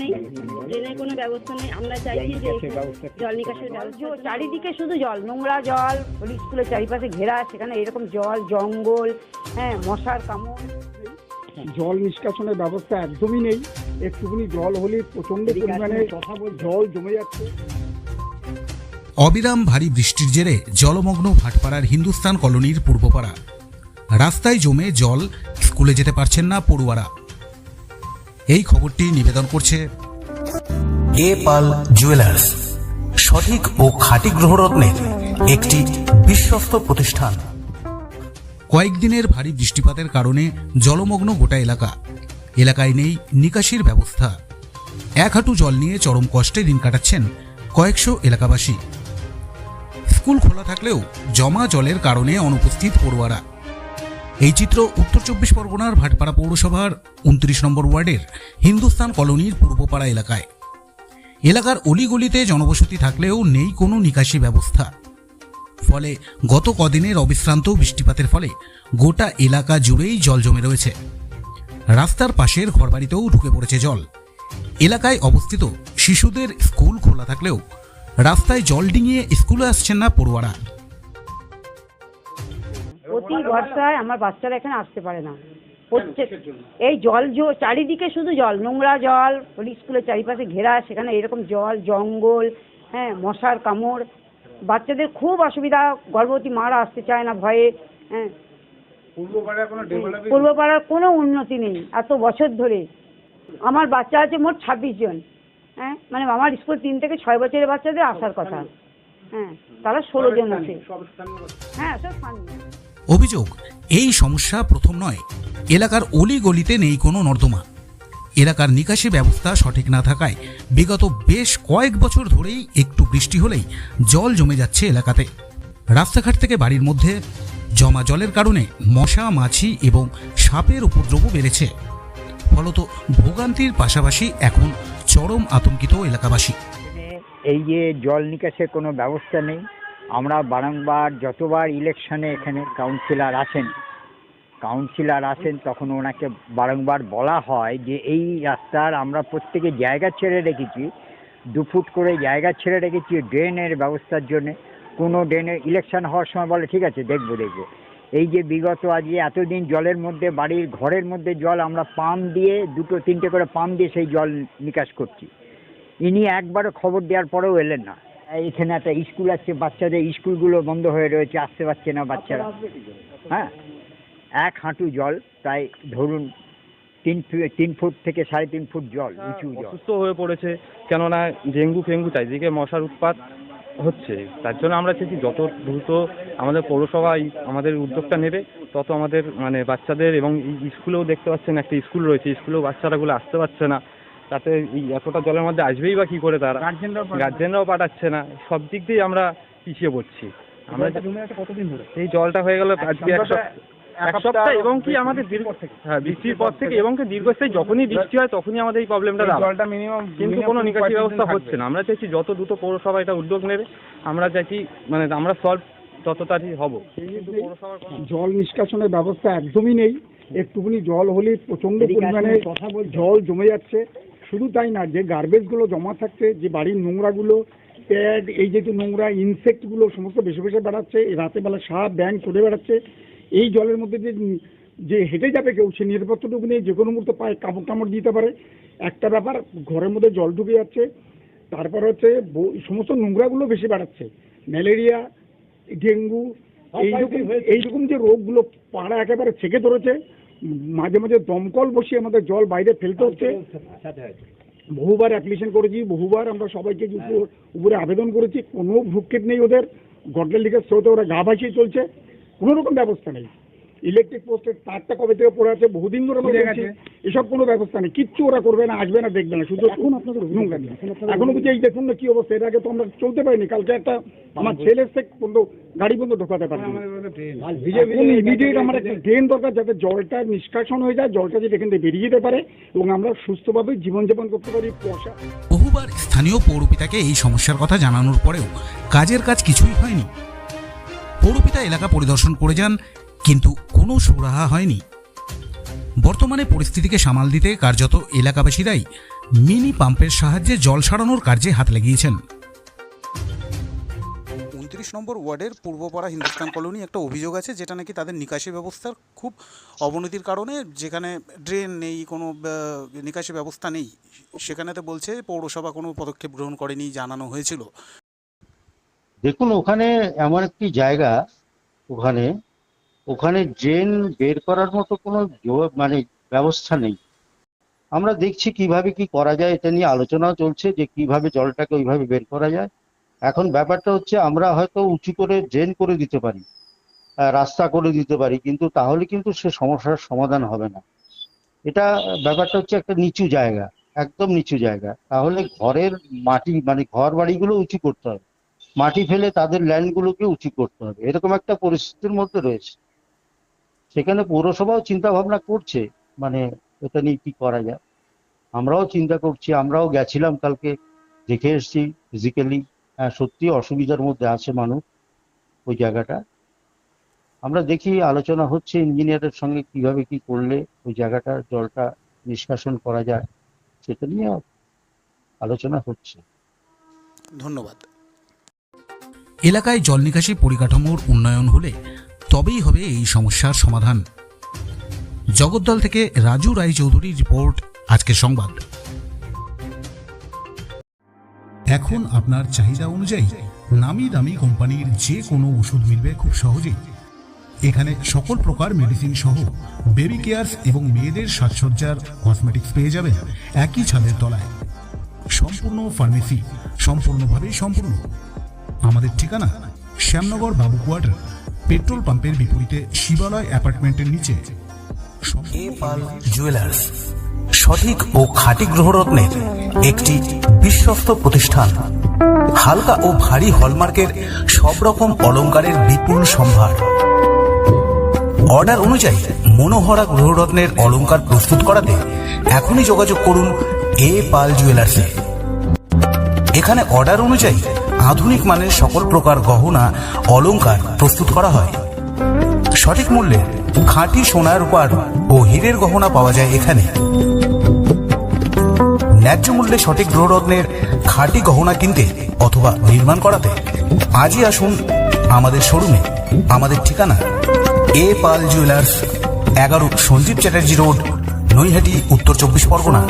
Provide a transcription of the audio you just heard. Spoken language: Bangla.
নেই ড্রেনের কোনো ব্যবস্থা নেই। আমরা চাইছি যে জল নিকাশের ব্যবস্থা চারিদিকে শুধু জল নোংরা জল ওই স্কুলের চারিপাশে ঘেরা সেখানে এরকম জল জঙ্গল হ্যাঁ মশার কামড়। জল নিষ্কাশনের ব্যবস্থা একদমই নেই। একটুখানি জল হলে প্রচণ্ড পরিমাণে জল জমে যাচ্ছে। অবিরাম ভারী বৃষ্টির জেরে জলমগ্ন ভাটপাড়ার হিন্দুস্তান কলোনির পূর্বপাড়া। রাস্তায় জমে জল স্কুলে যেতে পারছেন না পড়ুয়ারা। এই খবরটি নিবেদন করছে এ পাল জুয়েলার্স। সঠিক ও খাঁটি গ্রহরত্নের একটি বিশ্বস্ত প্রতিষ্ঠান। কয়েকদিনের ভারী বৃষ্টিপাতের কারণে জলমগ্ন গোটা এলাকা। এলাকায় নেই নিকাশির ব্যবস্থা। এক হাঁটু জল নিয়ে চরম কষ্টে দিন কাটাচ্ছেন কয়েকশো এলাকাবাসী। স্কুল খোলা থাকলেও জমা জলের কারণে অনুপস্থিত পড়ুয়ারা। এই চিত্র উত্তর চব্বিশ পরগনার ভাটপাড়া পৌরসভার উনত্রিশ নম্বর ওয়ার্ডের হিন্দুস্তান কলোনির পূর্বপাড়া এলাকায়। এলাকার অলিগলিতে জনবসতি থাকলেও নেই কোনো নিকাশি ব্যবস্থা। ফলে গত কদিনের অবিশ্রান্ত বৃষ্টিপাতের ফলে গোটা এলাকা জুড়েই জল জমে রয়েছে। রাস্তার পাশের ঘরবাড়িতেও ঢুকে পড়েছে জল। এলাকায় অবস্থিত শিশুদের স্কুল খোলা থাকলেও রাস্তায় জল ডিঙিয়ে স্কুলে আসছেন না পড়ুয়ারা। প্রতি বর্ষায় আমার বাচ্চারা এখানে আসতে পারে না। প্রত্যেক এই জল চারিদিকে শুধু জল নোংরা জল স্কুলের চারিপাশে ঘেরা সেখানে এরকম জল জঙ্গল হ্যাঁ মশার কামড়। বাচ্চাদের খুব অসুবিধা গর্ভবতী মারা আসতে চায় না ভয়ে হ্যাঁ। পূর্বপাড়ার কোনো উন্নতি নেই এত বছর ধরে। আমার বাচ্চা আছে মোট ছাব্বিশ জন হ্যাঁ। মানে আমার স্কুল তিন থেকে ছয় বছরের বাচ্চাদের আসার কথা। হ্যাঁ তারা ষোলো জন আছে। হ্যাঁ সব স্থানীয়। অভিযোগ, এই সমস্যা প্রথম নয়। এলাকার অলি গলিতে নেই কোনো নর্দমা। এলাকার নিকাশি ব্যবস্থা সঠিক না থাকায় বিগত বেশ কয়েক বছর ধরেই একটু বৃষ্টি হলেই জল জমে যাচ্ছে এলাকাতে। রাস্তাঘাট থেকে বাড়ির মধ্যে জমা জলের কারণে মশা, মাছি এবং সাপের উপদ্রবও বেড়েছে। ফলত ভোগান্তির পাশাপাশি এখন চরম আতঙ্কিত এলাকাবাসী। এই যে জল নিকাশের কোনো ব্যবস্থা নেই আমরা বারংবার যতবার ইলেকশনে এখানে কাউন্সিলর আসেন কাউন্সিলর আসেন তখন ওনাকে বারংবার বলা হয় যে এই রাস্তার আমরা প্রত্যেকে জায়গা ছেড়ে রেখেছি, দু ফুট করে জায়গা ছেড়ে রেখেছি ড্রেনের ব্যবস্থার জন্য। কোনো ড্রেনের ইলেকশন হওয়ার সময় বলে, ঠিক আছে, দেখব দেখব। এই যে বিগত আজ এতদিন জলের মধ্যে, বাড়ির ঘরের মধ্যে জল আমরা পাম্প দিয়ে, দুটো, তিনটে করে পাম্প দিয়ে সেই জল নিকাশ করছি। ইনি একবারও খবর দেওয়ার পরেও এলেন না। এখানে একটা স্কুল আছে বাচ্চাদের স্কুলগুলো বন্ধ হয়ে রয়েছে আসতে পারছে না বাচ্চারা। হ্যাঁ? এক হাঁটু জল প্রায় ধরুন তিন তিন ফুট থেকে সাড়ে তিন ফুট জল উঁচু জল। অসুস্থ হয়ে পড়েছে কেননা ডেঙ্গু ফেঙ্গু চারিদিকে মশার উৎপাত হচ্ছে। তার জন্য আমরা চাইছি যত দ্রুত আমাদের পৌরসভায় আমাদের উদ্যোগটা নেবে তত আমাদের মানে বাচ্চাদের এবং স্কুলেও দেখতে পাচ্ছেন একটা স্কুল রয়েছে স্কুলেও বাচ্চারাগুলো আসতে পারছে না। তাতে এই এতটা জলের মধ্যে আসবেই বা কী করে তারা? গার্জেনরাও পাঠাচ্ছে। না। সব দিক দিয়েই আমরা পিছিয়ে পড়ছি। আমরা কতদিন ধরে? এই জলটা হয়ে গেল আজকে এক সপ্তাহ এক সপ্তাহ এবং কি আমাদের দীর্ঘ হ্যাঁ বৃষ্টির পর থেকে এবং কি দীর্ঘস্থায়ী যখনই বৃষ্টি হয় তখনই আমাদের এই প্রবলেমটা জলটা মিনিমাম কিন্তু কোনো নিকাশি ব্যবস্থা হচ্ছে না। আমরা চাইছি যত দ্রুত পৌরসভা এটা উদ্যোগ নেবে আমরা চাইছি মানে আমরা সলভ তত তাড়াতাড়ি হব। জল নিষ্কাশনের ব্যবস্থা একদমই নেই। একটুখানি জল হলে প্রচণ্ড পরিমাণে জল জমে যাচ্ছে। শুধু তাই না যে গার্বেজগুলো জমা থাকছে যে বাড়ির নোংরাগুলো প্যাড এই যে নোংরা ইনসেক্টগুলো সমস্ত বেশি বেশি বেড়াচ্ছে এই রাতে বেলা সাপ ব্যাং চলে বেড়াচ্ছে এই জলের মধ্যে যে যে হেঁটে যাবে কেউ সে নিরাপত্তাটুকু নিয়ে যে কোনো মুহূর্তে পায়ে কাপড় কামড় দিতে পারে। একটা ব্যাপার ঘরের মধ্যে জল ঢুকে যাচ্ছে তারপর হচ্ছে সমস্ত নোংরাগুলো বেশি বাড়াচ্ছে। ম্যালেরিয়া ডেঙ্গু এইরকম এইরকম যে রোগগুলো পাড়া একেবারে ছেকে ধরেছে মাঝে মাঝে দমকল বসিয়ে আমাদের জল বাইরে ফেলতে হচ্ছে। বহুবার অ্যাপ্লিকেশন করেছি বহুবার আমরা সবাইকে উপরে আবেদন করেছি কোনো ভ্রুক্ষেপ নেই ওদের। গডলের লিগের স্রোতে ওরা গা ভাসিয়ে চলছে কোনো রকম ব্যবস্থা নেই। ইলেকট্রিক পোস্টের তারটা কবে থেকে পড়ে আছে? বহুদিন ধরে আমরা বলছি এসব কোনো ব্যবস্থা নেই। কিচ্ছু ওরা করবে না আসবে না দেখবে না। শুধু এখন আপনাদের নোংরা এখনও বুঝি এই দেখুন না কি অবস্থা। এর আগে তো আমরা চলতে পারিনি। কালকে একটা আমার ছেলে সে পর্যন্ত গাড়ি পর্যন্ত ঢোকাতে পারি ইমিডিয়েট আমার একটা ড্রেন দরকার যাতে জলটা নিষ্কাশন হয়ে যায় জলটা যাতে এখান থেকে বেরিয়ে যেতে পারে এবং আমরা সুস্থভাবে জীবনযাপন করতে পারি পয়সা বহুবার স্থানীয় পৌরপিতাকে এই সমস্যার কথা জানানোর পরেও কাজের কাজ কিছুই হয়নি। পৌরপিতা এলাকা পরিদর্শন করে যান কিন্তু কোনো সুরাহা হয়নি। বর্তমানে পরিস্থিতিকে সামাল দিতে কার্যত এলাকাবাসীরাই মিনি পাম্পের সাহায্যে জল সারানোর কার্যে হাত লাগিয়েছেন। উনত্রিশ নম্বর ওয়ার্ডের পূর্বপাড়া হিন্দুস্তান কলোনি একটা অভিযোগ আছে যেটা নাকি তাদের নিকাশি ব্যবস্থার খুব অবনতির কারণে যেখানে ড্রেন নেই কোনো নিকাশি ব্যবস্থা নেই সেখানেতে বলছে পৌরসভা কোনো পদক্ষেপ গ্রহণ করেনি জানানো হয়েছিল। দেখুন ওখানে এমন একটি জায়গা ওখানে ওখানে ড্রেন বের করার মতো কোনো মানে ব্যবস্থা নেই। আমরা দেখছি কীভাবে কি করা যায়, এটা নিয়ে আলোচনাও চলছে যে কীভাবে জলটাকে ওইভাবে বের করা যায়। এখন ব্যাপারটা হচ্ছে আমরা হয়তো উঁচু করে ড্রেন করে দিতে পারি রাস্তা করে দিতে পারি, কিন্তু তাহলে কিন্তু সে সমস্যার সমাধান হবে না। এটা ব্যাপারটা হচ্ছে একটা নিচু জায়গা, একদম নিচু জায়গা। তাহলে ঘরের মাটি মানে ঘর বাড়িগুলো উঁচু করতে হবে। মাটি ফেলে তাদের ল্যান্ডগুলোকে উঁচু করতে হবে। এরকম একটা পরিস্থিতির মধ্যে রয়েছে। সেখানে পৌরসভাও চিন্তা ভাবনা করছে মানে এটা নিয়ে কি করা যায়। আমরাও চিন্তা করছি আমরাও গেছিলাম কালকে দেখে এসেছি ফিজিক্যালি হ্যাঁ সত্যি অসুবিধার মধ্যে আছে মানুষ ওই জায়গাটা। আমরা দেখি আলোচনা হচ্ছে ইঞ্জিনিয়ারের সঙ্গে কীভাবে কি করলে ওই জায়গাটা জলটা নিষ্কাশন করা যায় সেটা নিয়ে আলোচনা হচ্ছে। ধন্যবাদ। এলাকায় জল নিকাশি পরিকাঠামোর উন্নয়ন হলে তবেই হবে এই সমস্যার সমাধান। জগদ্দল থেকে রাজু রায়চৌধুরীর রিপোর্ট, আজকের সংবাদ। এখন আপনার চাহিদা অনুযায়ী নামি দামি কোম্পানির যে কোনো ওষুধ মিলবে খুব সহজেই। এখানে সকল প্রকার মেডিসিন সহ বেবি কেয়ারস এবং মেয়েদের সাজসজ্জার কসমেটিক্স পেয়ে যাবেন একই ছাদের তলায়। সম্পূর্ণ ফার্মেসি সম্পূর্ণভাবে সম্পূর্ণ। আমাদের ঠিকানা, শ্যামনগর বাবু কোয়ার্টার পেট্রোল পাম্পের বিপরীতে শিবালয় অ্যাপার্টমেন্টের নিচে জুয়েলার্স। সঠিক ও খাঁটি গ্রহরত্নের একটি বিশ্বস্ত প্রতিষ্ঠান। হালকা ও ভারী হলমার্কের সব রকম অলংকারের বিপুল সম্ভার। অর্ডার অনুযায়ী মনোহরা গ্রহরত্নের অলংকার প্রস্তুত করাতে এখনই যোগাযোগ করুন এ পাল জুয়েলার্সে। এখানে অর্ডার অনুযায়ী আধুনিক মানের সকল প্রকার গহনা অলঙ্কার প্রস্তুত করা হয়। সঠিক মূল্যে খাঁটি সোনার রূপার ও হীরের গহনা পাওয়া যায় এখানে। ন্যায্য মূল্যে সঠিক গ্রহরত্নের খাঁটি গহনা কিনতে অথবা নির্মাণ করাতে আজই আসুন আমাদের শোরুমে। আমাদের ঠিকানা এ পাল জুয়েলার্স, এগারো সঞ্জীব চ্যাটার্জি রোড, নৈহাটি, উত্তর চব্বিশ পরগনা।